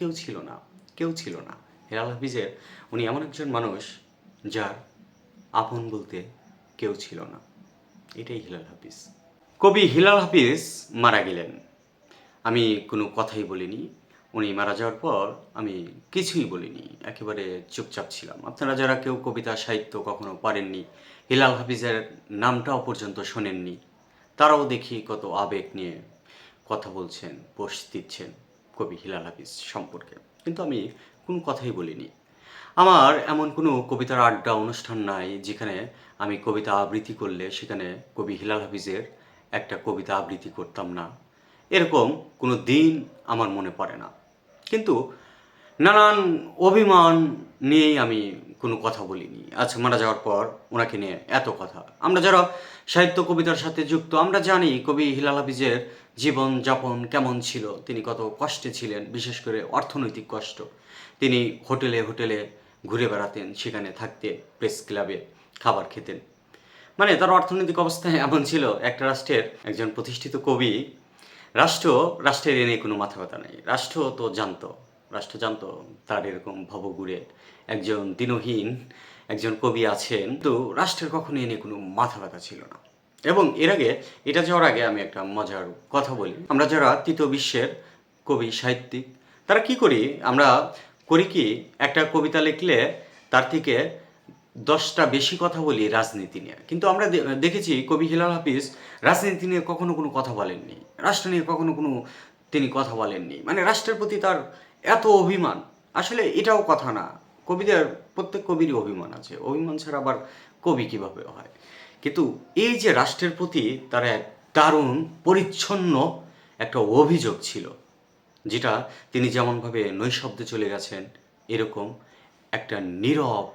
কেউ ছিল না, কেউ ছিল না। হেলাল হাফিজের উনি এমন একজন মানুষ যার আপন বলতে কেউ ছিল না। এটাই হিলাল হাফিজ। কবি হিলাল হাফিজ মারা গেলেন। আমি কোনো কথাই বলিনি। উনি মারা যাওয়ার পর আমি কিছুই বলিনি। একেবারে চুপচাপ ছিলাম। আপনারা যারা কেউ কবিতা, সাহিত্য কখনো পড়েননি, হিলাল হাফিজের নামটাও পর্যন্ত শোনেননি। তারাও দেখি কত আবেগ নিয়ে কথা বলছেন পোষ দিচ্ছেন। কবি হিলাল হাফিজ সম্পর্কে। কিন্তু আমি কোনো কথাই বলিনি। আমার এমন কোনো কবিতার আড্ডা অনুষ্ঠান নাই যেখানে আমি কবিতা আবৃত্তি করলে সেখানে কবি হিলাল হাফিজের একটা কবিতা আবৃত্তি করতাম না। এরকম কোনো দিন আমার মনে পড়ে না। কিন্তু নানান অভিমান নিয়েই আমি কোনো কথা বলিনি। আচ্ছা মারা যাওয়ার পর ওনাকে নিয়ে এত কথা। আমরা যারা সাহিত্য কবিতার সাথে যুক্ত, আমরা জানি কবি হিলাল হাফিজের জীবন যাপন কেমন ছিল, তিনি কত কষ্টে ছিলেন, বিশেষ করে অর্থনৈতিক কষ্ট। তিনি হোটেলে হোটেলে ঘুরে বেড়াতেন, সেখানে থাকতেন, প্রেস ক্লাবে খাবার খেতেন। মানে তার অর্থনৈতিক অবস্থা এমন ছিল, একটা রাষ্ট্রের একজন প্রতিষ্ঠিত কবি, রাষ্ট্র, রাষ্ট্রের এ নিয়ে কোনো মাথা ব্যথা নেই। রাষ্ট্র তো জানতো। রাষ্ট্র জানতো তার এরকম ভবঘুরে একজন দিনহীন, একজন কবি আছেন তো রাষ্ট্রের কখনো এ নিয়ে কোনো মাথা ব্যথা ছিল না। এবং এর আগে, এটা যাওয়ার আগে আমি একটা মজার কথা বলি। আমরা যারা তৃতীয় বিশ্বের কবি, সাহিত্যিক, তারা কি করি? আমরা করি কি, একটা কবিতা লিখলে তার থেকে দশটা বেশি কথা বলি রাজনীতি নিয়ে। কিন্তু আমরা দেখেছি কবি হিলাল হাফিজ রাজনীতি নিয়ে কখনো কোনো কথা বলেননি। রাষ্ট্র নিয়ে কখনো কোনো তিনি কথা বলেননি। মানে রাষ্ট্রের প্রতি তার এত অভিমান। আসলে এটাও কথা না। কবিদের, প্রত্যেক কবিরই অভিমান আছে। অভিমান ছাড়া আবার কবি কীভাবে হয়? কিন্তু এই যে রাষ্ট্রের প্রতি তার এক দারুণ, পরিচ্ছন্ন একটা অভিযোগ ছিল, যেটা তিনি যেমনভাবে নৈশব্দে চলে গেছেন, এরকম একটা নীরব,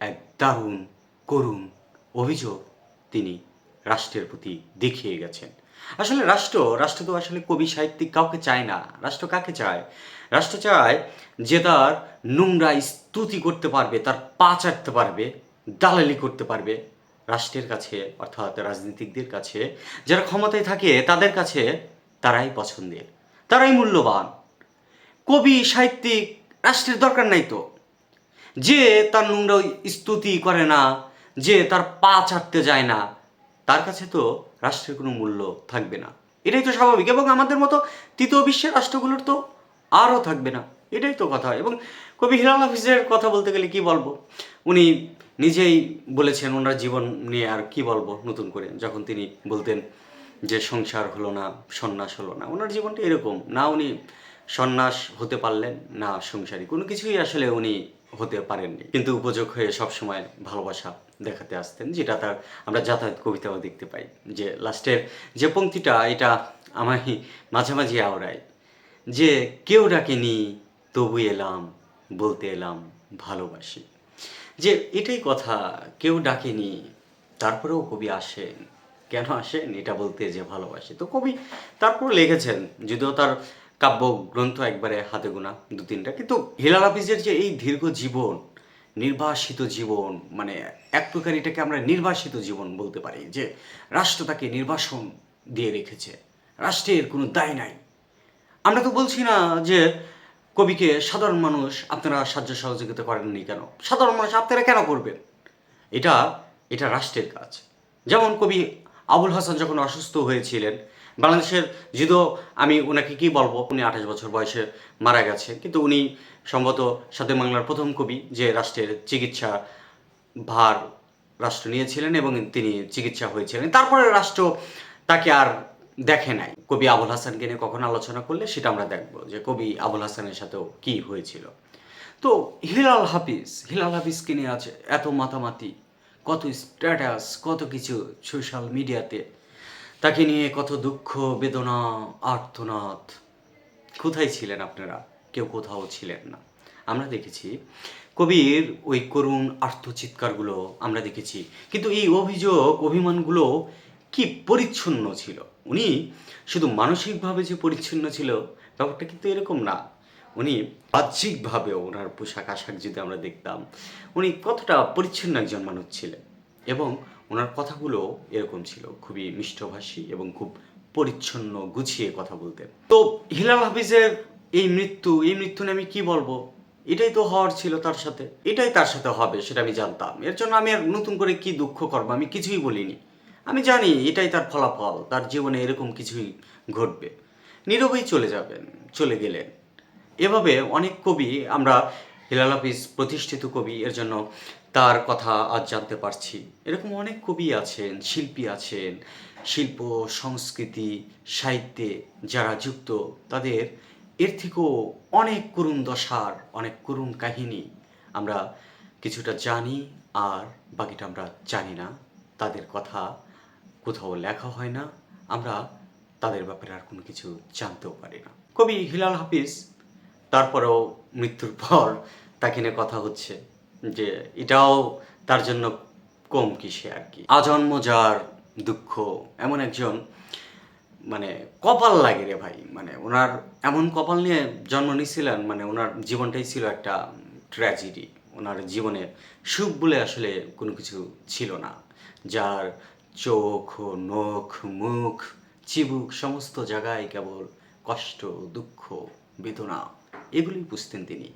এক দারুণ, করুণ অভিযোগ তিনি রাষ্ট্রের প্রতি দেখিয়ে গেছেন। আসলে রাষ্ট্র রাষ্ট্র তো আসলে কবি, সাহিত্যিক কাউকে চায় না। রাষ্ট্র কাকে চায়? রাষ্ট্র চায় যে তার নোংরা স্তুতি করতে পারবে, তার পা চাটতে পারবে, দালালি করতে পারবে রাষ্ট্রের কাছে, অর্থাৎ রাজনীতিকদের কাছে। যারা ক্ষমতায় থাকে, তাদের কাছে তারাই পছন্দের, তারাই মূল্যবান। কবি, সাহিত্যিক, রাষ্ট্রের দরকার নাই তো। যে তার নোংরা স্তুতি করে না, যে তার পা চাটতে যায় না তার কাছে তো রাষ্ট্রের কোনো মূল্য থাকবে না। এটাই তো স্বাভাবিক এবং আমাদের মতো তৃতীয় বিশ্বের রাষ্ট্রগুলোর তো আরও থাকবে না। এটাই তো কথা। এবং কবি হিলাল হাফিজের কথা বলতে গেলে কি বলব? উনি নিজেই বলেছেন ওনার জীবন নিয়ে আর কি বলব নতুন করে। যখন তিনি বলতেন যে সংসার হলো না, সন্ন্যাস হলো না, ওনার জীবনটা এরকম। না উনি সন্ন্যাস হতে পারলেন, না সংসারী। কোনো কিছুই আসলে উনি হতে পারেননি। কিন্তু উপযোগ হয়ে সবসময় ভালোবাসা দেখাতে আসতেন, যেটা তার আমরা যাতায়াত কবিতাও দেখতে পাই। যে লাস্টের যে পংক্তিটা এটা আমায় মাঝে মাঝে আওড়ায়। যে কেউ ডাকেনি, তবু এলাম, বলতে এলাম, ভালোবাসি। যে এটাই কথা, কেউ ডাকেনি, তারপরেও কবি আসেন। কেন আসেন? এটা বলতে যে ভালোবাসি। তো কবি তারপর লিখেছেন, যদিও তার কাব্য গ্রন্থ একবারে হাতে গোনা দু তিনটা। কিন্তু হিলাল হাফিজের যে এই দীর্ঘ জীবন, নির্বাসিত জীবন মানে এক প্রকার এটাকে আমরা নির্বাসিত জীবন বলতে পারি, যে রাষ্ট্র তাকে নির্বাসন দিয়ে রেখেছে, রাষ্ট্রের কোনো দায় নাই। আমরা তো বলছি না যে কবিকে সাধারণ মানুষ আপনারা সাহায্য সহযোগিতা করেননি কেন? সাধারণ মানুষ আপনারা কেন করবেন? এটা এটা রাষ্ট্রের কাজ। যেমন কবি আবুল হাসান যখন অসুস্থ হয়েছিলেন বাংলাদেশের যদিও আমি ওনাকে কি বলব? উনি আঠাশ বছর বয়সে মারা গেছে। কিন্তু উনি সম্ভবত সাথে বাংলার প্রথম কবি যে রাষ্ট্রের চিকিৎসা ভার রাষ্ট্র নিয়েছিলেন এবং তিনি চিকিৎসা হয়েছিলেন। তারপরে রাষ্ট্র তাকে আর দেখে নাই। কবি আবুল হাসানকে নিয়ে কখন আলোচনা করলে সেটা আমরা দেখব যে কবি আবুল হাসানের সাথেও কি হয়েছিল। তো হিলাল হাফিজ, হিলাল হাফিজকে নিয়ে আছে এত মাতামাতি, কত স্ট্যাটাস, কত কিছু সোশ্যাল মিডিয়াতে তাকে নিয়ে কত দুঃখ, বেদনা, আর্তনাদ। কোথায় ছিলেন আপনারা? কেউ কোথাও ছিলেন না। আমরা দেখেছি, কবির ওই করুণ আর্তচিৎকারগুলো আমরা দেখেছি। কিন্তু এই অভিযোগ, অভিমানগুলো কি পরিচ্ছন্ন ছিল? উনি শুধু মানসিকভাবে যে পরিচ্ছন্ন ছিল, ব্যাপারটা কিন্তু এরকম না। উনি বাহ্যিকভাবে ওনার পোশাক আশাক যদি আমরা দেখতাম, উনি কতটা পরিচ্ছন্ন একজন মানুষ ছিলেন? এবং ওনার কথাগুলো এরকম ছিল, খুবই মিষ্টভাষী এবং খুব পরিচ্ছন্ন, গুছিয়ে কথা বলতেন। তো হিলাল হাফিজের এই মৃত্যু এই মৃত্যু নিয়ে আমি কি বলব? এটাই তো হওয়ার ছিল তার সাথে, এটাই তার সাথে হবে সেটা আমি জানতাম। এর জন্য আমি আর নতুন করে কি দুঃখ করব আমি কিছুই বলিনি। আমি জানি এটাই তার ফলাফল, তার জীবনে এরকম কিছুই ঘটবে। নীরবেই চলে যাবেন, চলে গেলেন। এভাবে অনেক কবি, আমরা হিলাল হাফিজ প্রতিষ্ঠিত কবি, এর জন্য তার কথা আজ জানতে পারছি। এরকম অনেক কবি আছেন, শিল্পী আছেন, শিল্প, সংস্কৃতি, সাহিত্যে যারা যুক্ত, তাদের এর থেকেও অনেক করুণ দশার, অনেক করুণ কাহিনী আমরা কিছুটা জানি আর বাকিটা আমরা জানি না। তাদের কথা কোথাও লেখা হয় না, আমরা তাদের ব্যাপারে আর কোনো কিছু জানতেও পারি না। কবি হিলাল হাফিজ, তারপরেও মৃত্যুর পর তাকে নিয়ে কথা হচ্ছে। যে এটাও তার জন্য কম কিসে আর কি। আজন্ম যার দুঃখ, এমন একজন মানে কপাল লাগে রে ভাই। মানে ওনার এমন কপাল নিয়ে জন্ম নিয়েছিলেন মানে ওনার জীবনটাই ছিল একটা ট্র্যাজেডি ওনার জীবনে সুখ বলে আসলে কোনো কিছু ছিল না। যার চোখ, নখ, মুখ, চিবুক, সমস্ত জায়গায় কেবল কষ্ট, দুঃখ, বেদনা এগুলি বুঝতেন তিনি।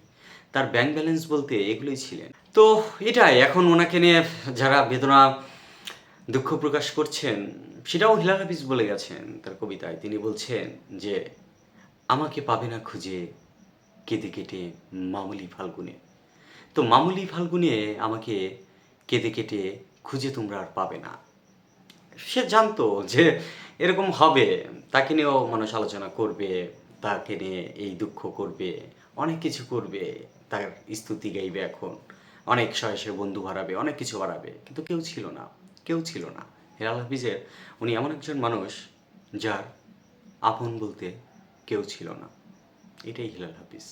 তার ব্যাংক ব্যালেন্স বলতে এগুলোই ছিলেন। তো এটাই, এখন ওনাকে নিয়ে যারা বেদনা, দুঃখ প্রকাশ করছেন, সেটাও হিলাল হাফিজ বলে গেছেন তার কবিতায়। তিনি বলছেন যে, আমাকে পাবে না খুঁজে কেঁদে কেটে মামুলি ফাল্গুনে। তো মামুলি ফাল্গুনে আমাকে কেঁদে কেটে খুঁজে তোমরা আর পাবে না। সে জানতো যে এরকম হবে, তাকে নিয়েও মানুষ আলোচনা করবে, তাকে নিয়ে এই দুঃখ করবে, অনেক কিছু করবে। তার স্তুতি গাইবে এখন। অনেক সয়সে বন্ধু হারাবে, অনেক কিছু হারাবে, কিন্তু কেউ ছিল না, কেউ ছিল না। হেলাল হাফিজের উনি এমন একজন মানুষ যার আপন বলতে কেউ ছিল না। এটাই হিলাল হাফিজ।